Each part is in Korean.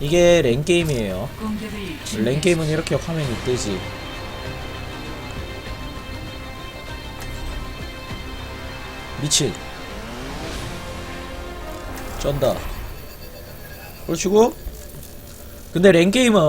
이게 랭게임이에요. 랭게임은 이렇게 화면이 뜨지. 미친. 쩐다. 그렇지고 근데 랭게임은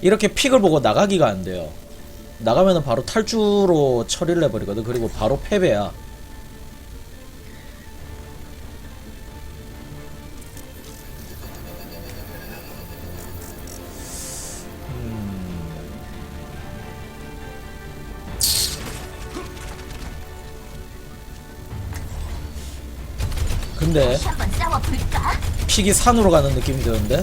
이렇게 픽을 보고 나가기가 안돼요. 나가면은 바로 탈주로 처리를 해버리거든. 그리고 바로 패배야. 느낌인데 픽이 산으로 가는 느낌이 드는데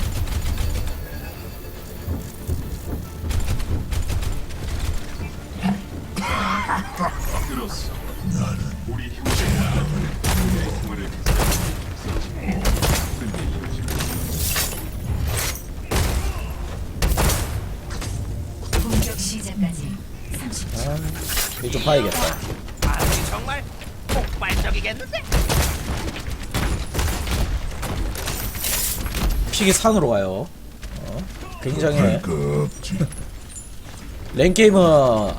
아, 이좀 봐야겠다. 정말 폭발적이겠는데? 픽이 산으로 가요. 어, 굉장해. 랭게임은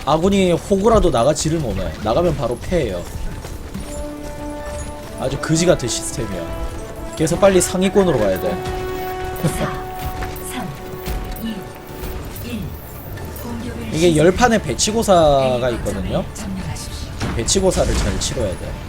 아군이 호구라도 나가지를 못해. 나가면 바로 패예요. 아주 그지 같은 시스템이야. 그래서 빨리 상위권으로 가야 돼. 이게 열판에 배치고사가 있거든요. 배치고사를 잘 치러야 돼.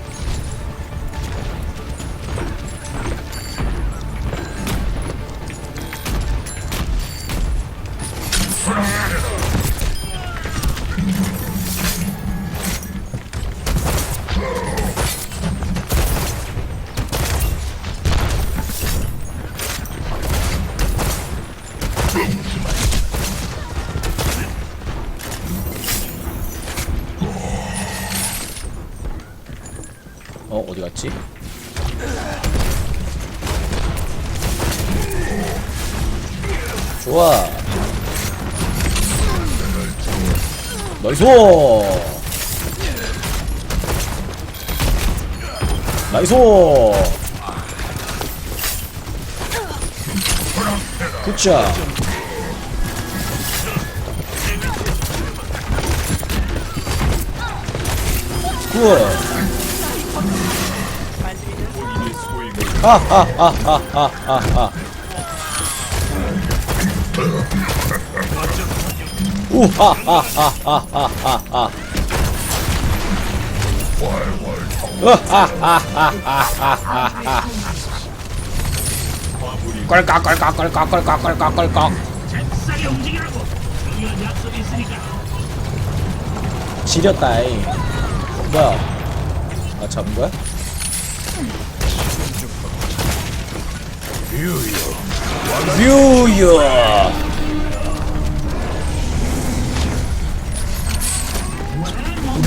나이스 나이스 굿자 굿 아아아아아아. 우하하하하하하 으하하하하하하 꼴깍 꼴깍 꼴깍 꼴깍 꼴깍 꼴깍 잽싸게 움직이라고 중요한 약속이 있으니까 지렸다잉 뭐야 아 잡은 거야? 뮤요 뮤요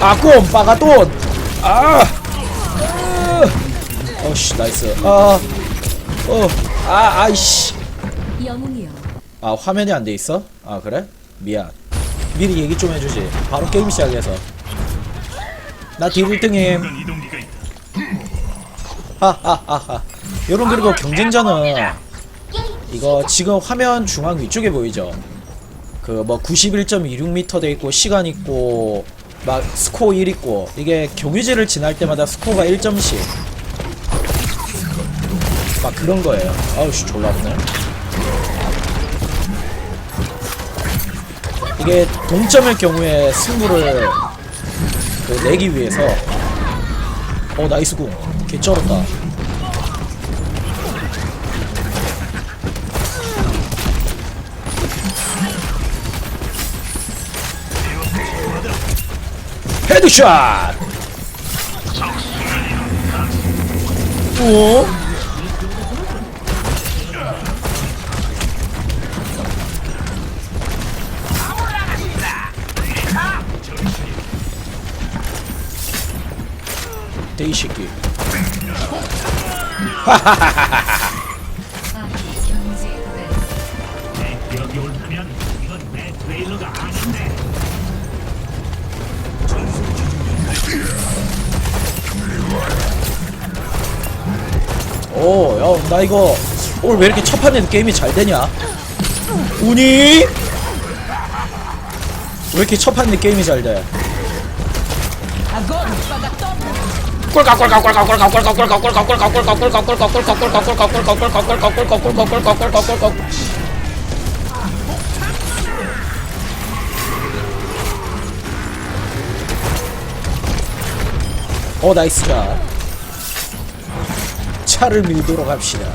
아꿈 빠가돈. 아. 아. 어씨 나이스. 아어아 아이씨. 아 화면이 안 돼 있어? 아 그래? 미안. 미리 얘기 좀 해주지. 바로 게임 시작해서. 나 딜 1등임. 하하하하. 여러분 그리고 경쟁자는 이거 지금 화면 중앙 위쪽에 보이죠? 그 뭐 91.26m 돼 있고 시간 있고 막 스코어 1 있고 이게 경유지를 지날 때마다 스코어가 1점씩 막 그런 거예요. 아우씨 졸라 아프네. 이게 동점의 경우에 승부를 그 내기 위해서 어 나이스 궁 개쩔었다 헤드샷! 오? 데이 새끼. 아기 나 이거 오늘 왜 이렇게 첫 판에 게임이 잘 되냐? 운이 왜 이렇게 첫 판에 게임이 잘 돼? 어 나이스 샷 차를 밀도록 합시다.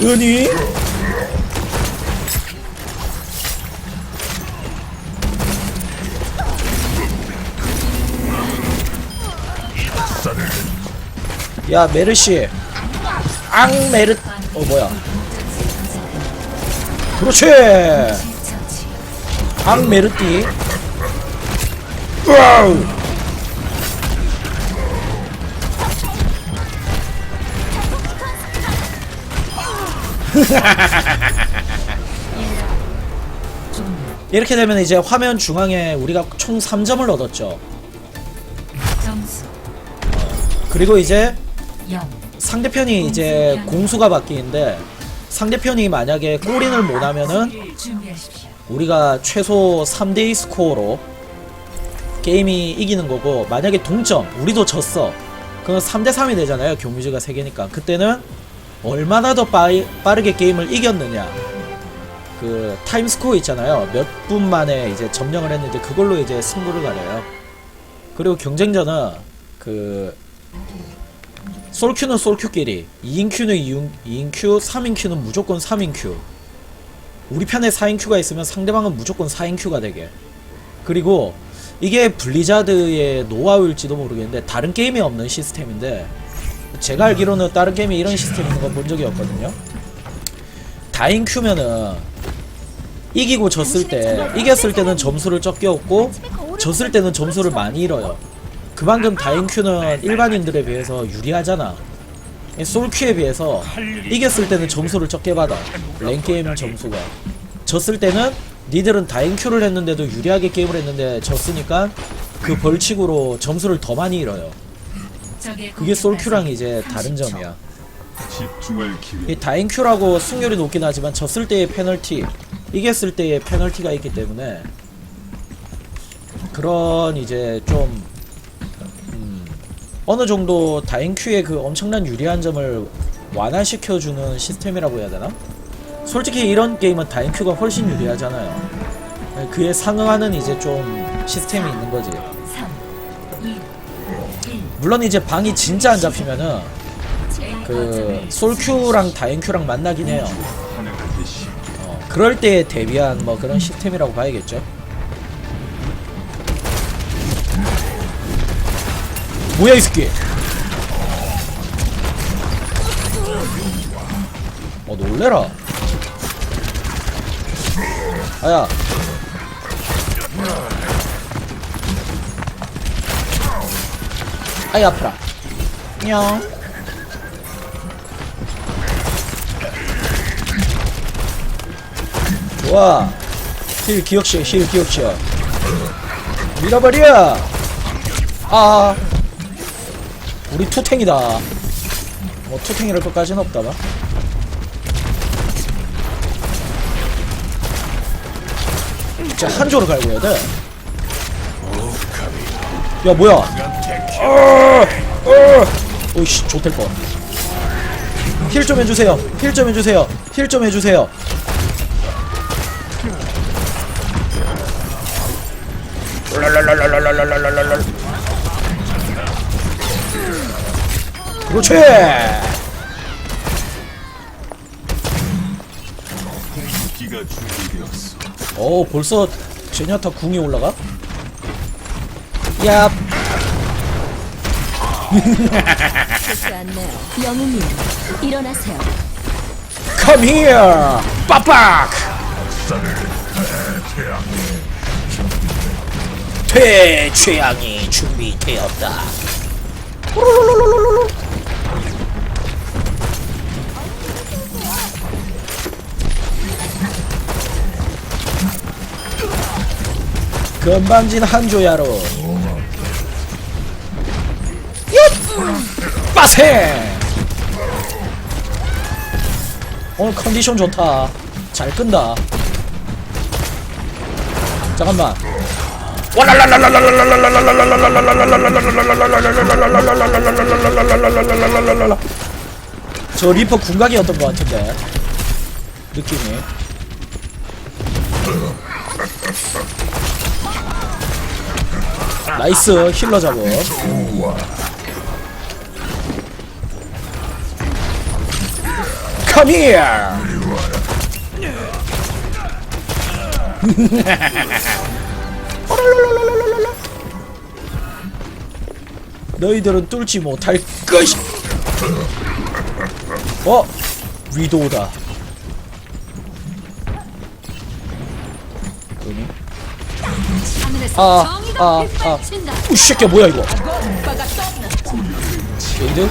은희? 야 메르시. 앙 메르 어 뭐야? 그렇지. 앙 메르띠. 와우 이렇게 되면 이제 화면 중앙에 우리가 총 3점을 얻었죠 그리고 이제 0. 상대편이 이제 공수가 바뀌는데 상대편이 만약에 골인을 못하면은. 우리가 최소 3대2 스코어로 게임이 이기는 거고 만약에 동점 우리도 졌어 그럼 3대3이 되잖아요 경유지가 3개니까 그때는 얼마나 더 빠이, 빠르게 게임을 이겼느냐. 그 타임 스코어 있잖아요. 몇 분 만에 이제 점령을 했는데 그걸로 이제 승부를 가려요. 그리고 경쟁전은 그 솔큐는 솔큐끼리 2인 큐는 2인, 2인 큐 3인 큐는 무조건 3인 큐. 우리 편에 4인 큐가 있으면 상대방은 무조건 4인 큐가 되게. 그리고 이게 블리자드의 노하우일지도 모르겠는데 다른 게임에 없는 시스템인데 제가 알기로는 다른 게임에 이런 시스템 있는 건본 적이 없거든요. 다인 큐면은 이기고 졌을 때 이겼을 때는 점수를 적게 얻고 졌을 때는 점수를 많이 잃어요. 그만큼 다인 큐는 일반인들에 비해서 유리하잖아. 솔큐에 비해서 이겼을 때는 점수를 적게 받아 랭게임 점수가 졌을 때는 니들은 다인 큐를 했는데도 유리하게 게임을 했는데 졌으니까 그 벌칙으로 점수를 더 많이 잃어요 그게 솔큐랑 이제 다른 30초. 점이야 이 다인 큐라고 승률이 높긴 하지만 졌을 때의 페널티 이겼을 때의 페널티가 있기 때문에 그런 이제 좀 음, 어느 정도 다인 큐의 그 엄청난 유리한 점을 완화시켜주는 시스템이라고 해야 되나? 솔직히 이런 게임은 다인 큐가 훨씬 유리하잖아요. 그에 상응하는 이제 좀 시스템이 있는 거지. 3, 2, 1. 물론 이제 방이 진짜 안 잡히면은 그 솔큐랑 다인큐랑 만나긴 해요. 어, 그럴 때에 대비한 뭐 그런 시스템이라고 봐야겠죠. 뭐야 이 새끼? 어 놀래라. 아야. 아이 아프라. 냥. 좋아 힐 기억시어 힐 기억시어 밀어버려 아 우리 투탱이다 뭐 투탱이랄 것까지는 없다가 진짜 한조로 갈고 해야 돼. 야 뭐야? 어어씨 좋될 거. 힐좀 해주세요. 힐 좀 해주세요. 힐 좀 해주세요. 그렇지. 어 벌써 제냐타 궁이 올라가? 얍. 좋지 않네요. 영웅님, 일어나세요. Come here. 빠빡. 퇴 최양이 준비되었다. 후루루루루루루. 건방진 한조야로 빠세! 오늘 컨디션 좋다. 잘 끈다. 잠깐만. 저 리퍼 군각이었던 것 같은데. 느낌이. 나이스 힐러 잡음 Come here! 너희들은 뚫지 못할 것이 어? 위도우다 그니? 아, 아, 아. 우씨, 새끼야, 뭐야, 이거. 여기들?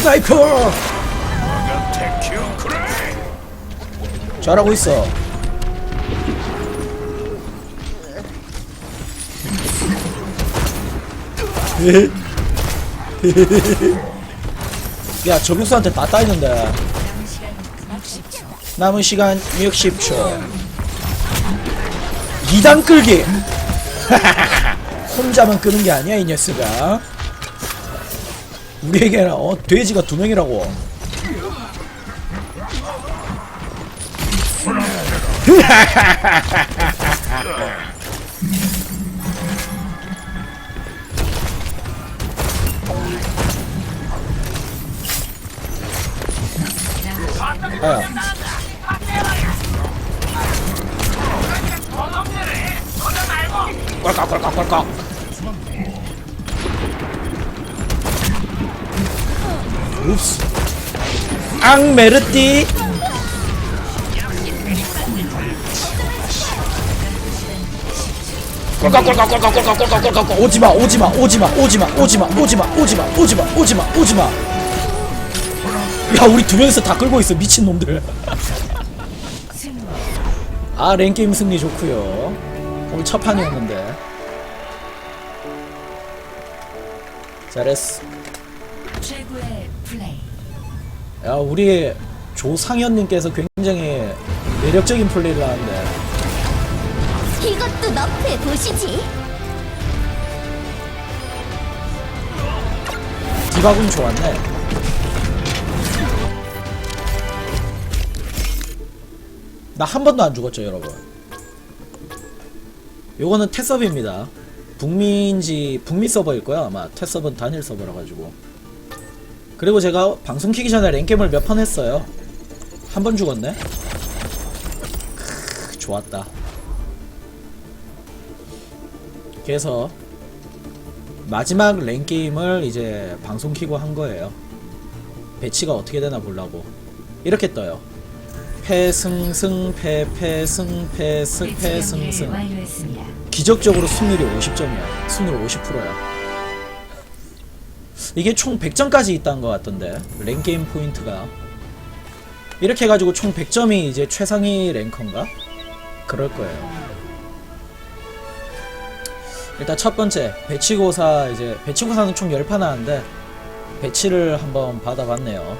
스나이퍼! 잘하고 있어. 야 저격수한테 다 따이는데. 남은 시간 60초. 2단 끌기. 혼자만 끄는 게 아니야 이 녀석아 우리에게는 어 돼지가 두 명이라고. 아야 꼴깍꼴깍꼴깍 읍스. 앙메르띠. 꼴깍꼴깍꼴깍꼴깍꼴깍꼴깍 오지마 오지마 오지마 오지마 오지마 오지마 오지마 오지마 오지마 오지마. 야 우리 두 명이서 다 끌고 있어 미친 놈들. 아 랭게임 승리 좋구요. 오늘 첫 판이었는데. 잘했어 야 우리 조상현님께서 굉장히 매력적인 플레이를 하는데. 이것도 너프해 보시지. 디바군 좋았네. 나 한 번도 안 죽었죠 여러분. 요거는 테서브입니다. 북미인지 북미 서버일 거야 아마. 테서브는 단일 서버라 가지고 그리고 제가 방송 키기 전에 랭겜을 몇 판 했어요. 한 번 죽었네? 크, 좋았다. 그래서 마지막 랭게임을 이제 방송 키고 한 거예요. 배치가 어떻게 되나 보려고. 이렇게 떠요. 패승승 패패승 패승 패승승. 기적적으로 승률이 50점이야. 승률 50%야. 이게 총 100점까지 있다는 것 같던데. 랭게임 포인트가. 이렇게 해가지고 총 100점이 이제 최상위 랭커인가? 그럴 거예요. 일단 첫 번째 배치고사 이제 배치고사는 총 10판 하는데 배치를 한번 받아봤네요